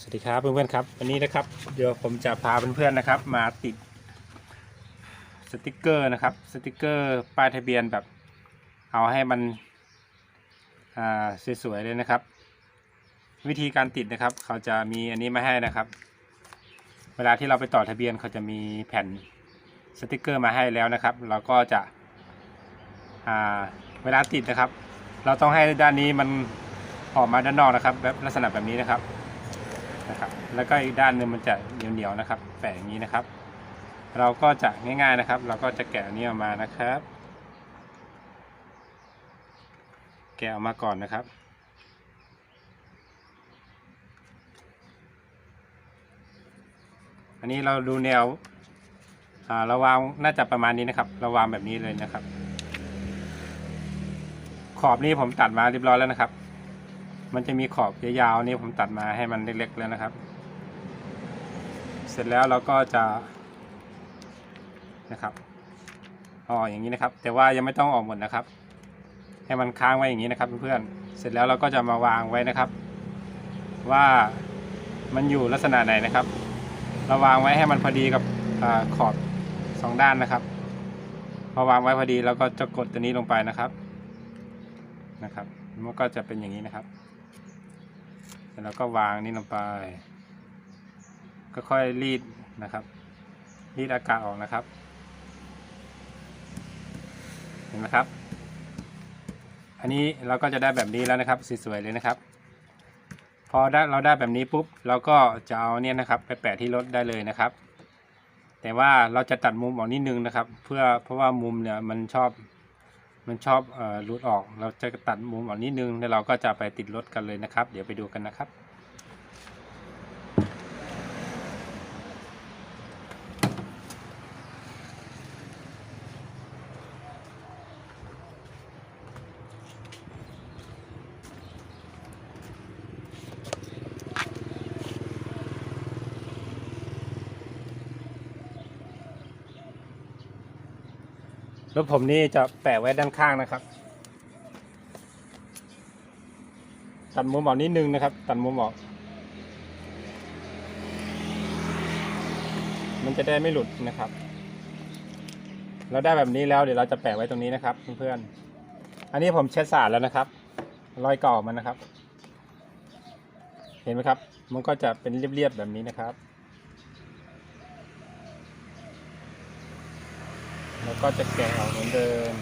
สวัสดีครับเพื่อนๆครับวันนี้นะครับเดี๋ยวผมจะพาเพื่อนๆนะครับ มาติดสติกเกอร์นะครับสติกเกอร์ป้ายทะเบียนแบบ เอาให้มันสวยๆเลยนะครับ วิธีการติดนะครับ เขาจะมีอันนี้มาให้นะครับ เวลาที่เราไปต่อทะเบียนเขาจะมีแผ่นสติกเกอร์มาให้แล้วนะครับ เราก็จะเวลาติดนะครับ เราต้องให้ด้านนี้มันออกมาด้านนอกนะครับ แบบลักษณะแบบนี้นะครับ นะครับ แล้วก็อีกด้านหนึงมันจะเหนียวๆนะครับแปะอย่างนี้นะครับ เราก็จะง่ายๆนะครับ เราก็จะแกะนี้ออกมานะครับ แกะออกมาก่อนนะครับอันนี้เราดูแนวเราวางน่าจะประมาณนี้นะครับ เราวางแบบนี้เลยนะครับ ขอบนี้ผมตัดมาเรียบร้อยแล้วนะครับ มันจะมีขอบยาวๆนี่ผมตัดมาให้มันเล็กๆแล้วนะครับ เสร็จแล้วเราก็จะนะครับอ๋ออย่างนี้นะครับ แต่ว่ายังไม่ต้องออกหมดนะครับ ให้มันค้างไว้อย่างนี้นะครับเพื่อนๆเสร็จแล้วเราก็จะมาวางไว้นะครับ ว่ามันอยู่ลักษณะไหนนะครับ เราวางไว้ให้มันพอดีกับอขอบสองด้านนะครับพอวางไว้พอดีเราก็จะกดตัวนี้ลงไปนะครับนะครับ มันก็จะเป็นอย่างนี้นะครับ แล้วก็วางนี่ลงไป ก็ค่อยรีดนะครับ รีดอากาศออกนะครับ เห็นไหมครับ อันนี้เราก็จะได้แบบนี้แล้วนะครับสวยๆเลยนะครับ พอได้เราได้แบบนี้ปุ๊บเราก็จะเอาเนี่ยนะครับไปแปะที่รถได้เลยนะครับ แต่ว่าเราจะตัดมุมออกนิดนึงนะครับ เพื่อเพราะว่ามุมเนี่ยมันชอบ มันชอบเอ่อรูดออก เราจะตัดมุมออกนิดนึงแล้วเราก็จะไปติดรถกันเลยนะครับ เดี๋ยวไปดูกันนะครับ รถผมนี่จะแปะไว้ด้านข้างนะครับ ตัดมุมออกนิดนึงนะครับ ตัดมุมออก มันจะได้ไม่หลุดนะครับ เราได้แบบนี้แล้วเดี๋ยวเราจะแปะไว้ตรงนี้นะครับเพื่อนๆ อันนี้ผมเช็ดสะอาดแล้วนะครับ รอยเก่ามันนะครับ เห็นไหมครับ มันก็จะเป็นเรียบๆแบบนี้นะครับ แล้วก็จะแกะออกเหมือนเดิม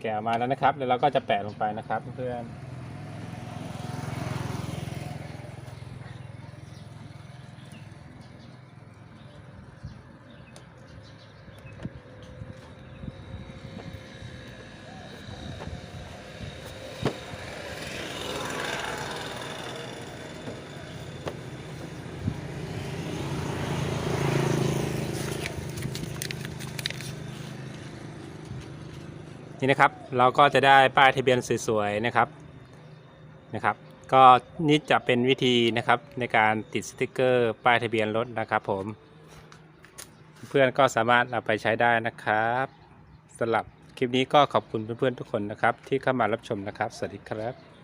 แกะมาแล้วนะครับ แล้วเราก็จะแปะลงไปนะครับเพื่อน นี่นะครับเราก็จะได้ป้ายทะเบียนสวยๆนะครับนะครับ ก็นี่จะเป็นวิธีนะครับในการติดสติกเกอร์ป้ายทะเบียนรถนะครับผม เพื่อนก็สามารถเอาไปใช้ได้นะครับสำหรับคลิปนี้ก็ขอบคุณเพื่อนๆทุกคนนะครับ ที่เข้ามารับชมนะครับ สวัสดีครับ